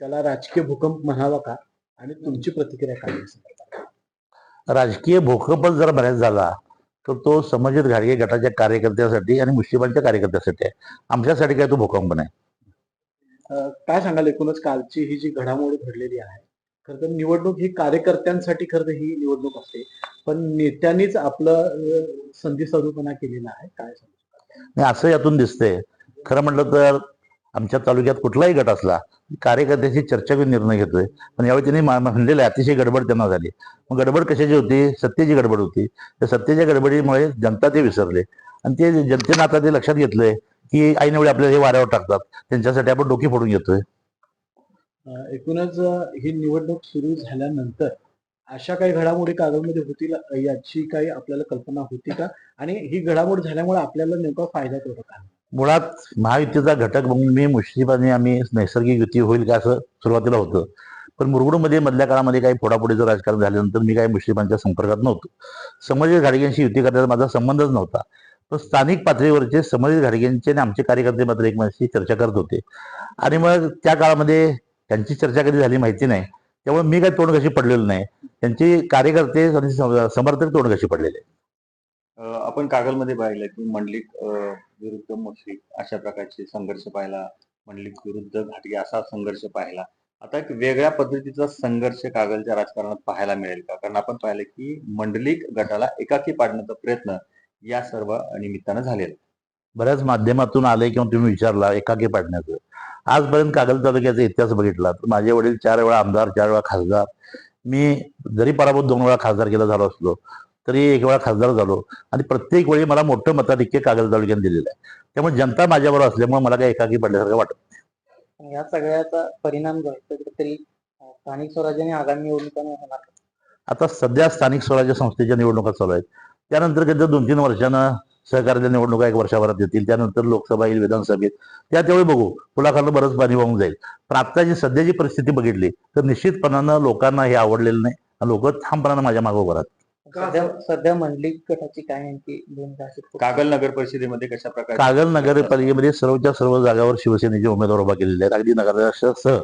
त्याला राजकीय भूकंप म्हणावा का? आणि तुमची प्रतिक्रिया काय? राजकीय भूकंपच जर बऱ्याच झाला तर तो संबंधित घाडगे गटाच्या कार्यकर्त्यासाठी आणि मुस्लिमांच्या कार्यकर्त्यासाठी आहे. आमच्यासाठी काय तो भूकंप नाही. काय सांगाल एकूणच कालची ही जी घडामोड घडलेली आहे? खरं तर निवडणूक ही कार्यकर्त्यांसाठी खरं तर ही निवडणूक असते. पण नेत्यांनीच आपलं संधी साधूपणा केलेला आहे. काय सांगू असं यातून दिसतंय. खरं म्हटलं तर आमच्या तालुक्यात कुठलाही गट असला कार्यकर्त्याची चर्चा करून निर्णय घेतोय. पण यावेळी त्यांनी म्हणलेलं आहे, अतिशय गडबड त्यांना झाली. मग गडबड कशाची होती? सत्तेची गडबड होती. त्या सत्तेच्या गडबडीमुळे जनता ते विसरले. आणि ते जनतेनं आता ते लक्षात घेतलंय की ऐनवेळी आपल्याला हे वाऱ्यावर टाकतात. त्यांच्यासाठी आपण डोकी फोडून घेतोय. एकूणच ही निवडणूक सुरू झाल्यानंतर अशा काही घडामोडी कागदमध्ये होतील याची काही आपल्याला कल्पना होती का? आणि ही घडामोड झाल्यामुळे आपल्याला नेमका फायदा होतो का? मुळात महायुतीचा घटक म्हणून मी मुश्रीफाने आम्ही नैसर्गिक युती होईल का असं सुरुवातीला होतं. पण मुरगुडमध्ये मधल्या काळामध्ये काही फोडाफोडीचं राजकारण झाल्यानंतर मी काही मुश्रीफांच्या संपर्कात नव्हतो. संबंधित घाडगेंशी युती करण्याचा माझा संबंधच नव्हता. पण स्थानिक पातळीवरचे संबंधित घाडगेंचे आणि आमचे कार्यकर्ते मात्र एकमेकांशी चर्चा करत होते. आणि मग त्या काळामध्ये त्यांची चर्चा कधी झाली माहिती नाही. त्यामुळे मी काही तोंड कशी पडलेलो नाही. त्यांचे कार्यकर्ते आणि समर्थक तोंड कशी पडलेले? आपण कागलमध्ये पाहिलं की मंडलिक विरुद्ध मुश्रीफ अशा प्रकारचे संघर्ष पाहिला मंडलिक विरुद्ध घाटगे असा संघर्ष पाहिला. आता एक वेगळ्या पद्धतीचा संघर्ष कागलच्या राजकारणात पाहायला मिळेल का? कारण आपण पाहिलं की मंडलिक गटाला एकाकी पाडण्याचा प्रयत्न या सर्व निमित्तानं झालेला बऱ्याच माध्यमातून आले किंवा तुम्ही विचारला एकाकी पाडण्याचं. आजपर्यंत कागल तालुक्याचा इतिहास बघितला. तर माझे वडील चार वेळा आमदार चार वेळा खासदार. मी जरी पराभूत दोन वेळा खासदार केला झालो असलो तरी एक वेळा खासदार झालो. आणि प्रत्येक वेळी मला मोठं मताधिक्य कागल तालुक्याने दिलेलं आहे. त्यामुळे जनता माझ्याबरोबर असल्यामुळे मला काही एकाकी पडल्यासारखं वाटत या सगळ्याचा परिणाम जो आहे तो कुठेतरी अं, स्थानिक स्वराज्य आणि आगामी निवडणुकांवर होणार. आता सध्या स्थानिक स्वराज्य संस्थेच्या निवडणुका चालू आहेत. त्यानंतर कधी दोन तीन वर्षानं सहकार्याच्या निवडणुका एक वर्षभरात येतील. त्यानंतर लोकसभा येईल विधानसभेत. त्या त्यावेळी बघू. पुलाखालं बरंच पाणी वाहून जाईल. पण आता जी सध्याची परिस्थिती बघितली तर निश्चितपणानं लोकांना हे आवडलेलं नाही. लोक ठामपणानं माझ्या मागे उभं राहतात. सध्या सध्या मंडलिक गटाची काय नेमकी भूमिका असेल कागल नगर परिषदेमध्ये कशा प्रकारे कागल नगरपालिकेमध्ये सर्वच्या सर्व जागावर शिवसेनेचे उमेदवार उभा केलेले आहेत. अगदी नगराध्यक्षासह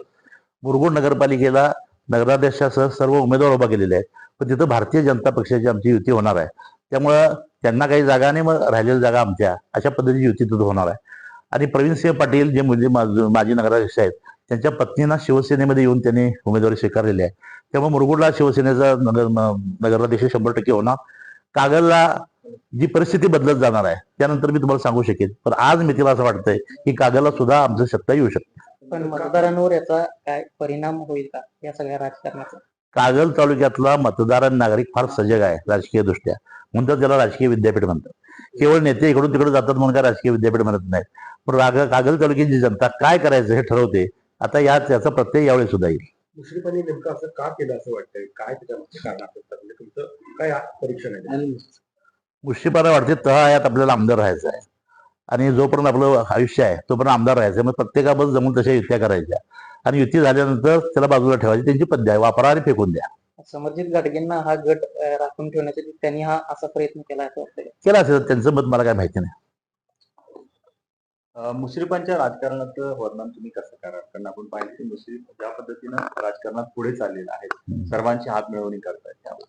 मुरगुड नगरपालिकेला नगराध्यक्षासह सर्व उमेदवार उभा केलेले आहेत. पण तिथं भारतीय जनता पक्षाची आमची युती होणार आहे. त्यामुळं त्यांना काही जागा आणि मग राहिलेल्या जागा आमच्या. अशा पद्धतीची युती तिथं होणार आहे. आणि प्रवीणसिंह पाटील जे म्हणजे माज- माजी नगराध्यक्ष आहेत त्यांच्या पत्नींना शिवसेनेमध्ये येऊन त्यांनी उमेदवारी स्वीकारलेली आहे. त्यामुळे मुरगुडला शिवसेनेचा नगर नगराध्यक्ष शंभर टक्के होणार. कागलला जी परिस्थिती बदलत जाणार आहे त्यानंतर मी तुम्हाला सांगू शकेन. पण आज मी तिला असं वाटतंय की कागलला सुद्धा आमचं सत्ता येऊ शकते. पण मतदारांवर याचा काय परिणाम होईल का या सगळ्या राजकारणाचा? कागल तालुक्यातला मतदार नागरिक फार सजग आहे राजकीय दृष्ट्या. म्हणून तर त्याला राजकीय विद्यापीठ म्हणतात. केवळ नेते इकडून तिकडे जातात म्हणून काय राजकीय विद्यापीठ म्हणत नाहीत. पण राग कागल तालुक्याची जनता काय करायचं हे ठरवते आता या त्याचा प्रत्यय यावेळी सुद्धा येईल. दुसरीपणे नेमकं असं का केलं असं वाटतंय? काय त्याच्यामध्ये कारण असं म्हणजे तुमचं काय परीक्षण आहे? आणि मुश्रीपारा वाटते तळायात आपल्याला आमदार राहायचं आहे. आणि जोपर्यंत आपलं आयुष्य आहे तोपर्यंत आमदार राहायचं आहे. मग प्रत्येकाबद्दल जमून तशा युत्या करायच्या. आणि युती झाल्यानंतर त्याला बाजूला ठेवायची. त्यांची पद्धत आहे. वापरा आणि फेकून द्या. समर्जित घाटगेंना हा गट राखून ठेवण्यासाठी त्यांनी हा असा प्रयत्न केला असं वाटतंय. केलं असेल. त्यांचं मत मला काय माहिती नाही. मुश्रीफांच्या राजकारणाचं वर्णन तुम्ही कसं कराल कारण आपण पाहिलं की मुश्रीफ ज्या पद्धतीनं राजकारणात पुढे चाललेलं आहे सर्वांची हात मिळवणी करतायत त्यावर.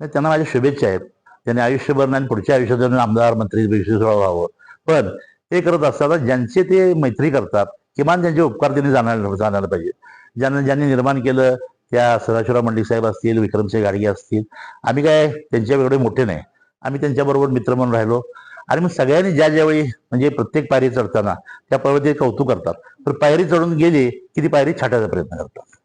नाही, त्यांना माझ्या शुभेच्छा आहेत. त्यांनी आयुष्यभर नाही पुढच्या आयुष्यात आमदार मंत्री विश्वास व्हावं. पण ते करत असताना ज्यांचे ते मैत्री करतात किमान त्यांचे उपकार त्यांनी जाणायला जाणायला पाहिजे. ज्यांना ज्यांनी निर्माण केलं त्या सदाशिवराव मंडलिक साहेब असतील विक्रमसिंह गाडगे असतील. आम्ही काय त्यांच्या एवढे मोठे नाही. आम्ही त्यांच्याबरोबर मित्र म्हणून राहिलो. आणि मग सगळ्यांनी ज्या ज्यावेळी म्हणजे प्रत्येक पायरी चढताना त्या पायरीचे कौतुक करतात तर पायरी चढून गेली की ती पायरी छाटायचा प्रयत्न करतात.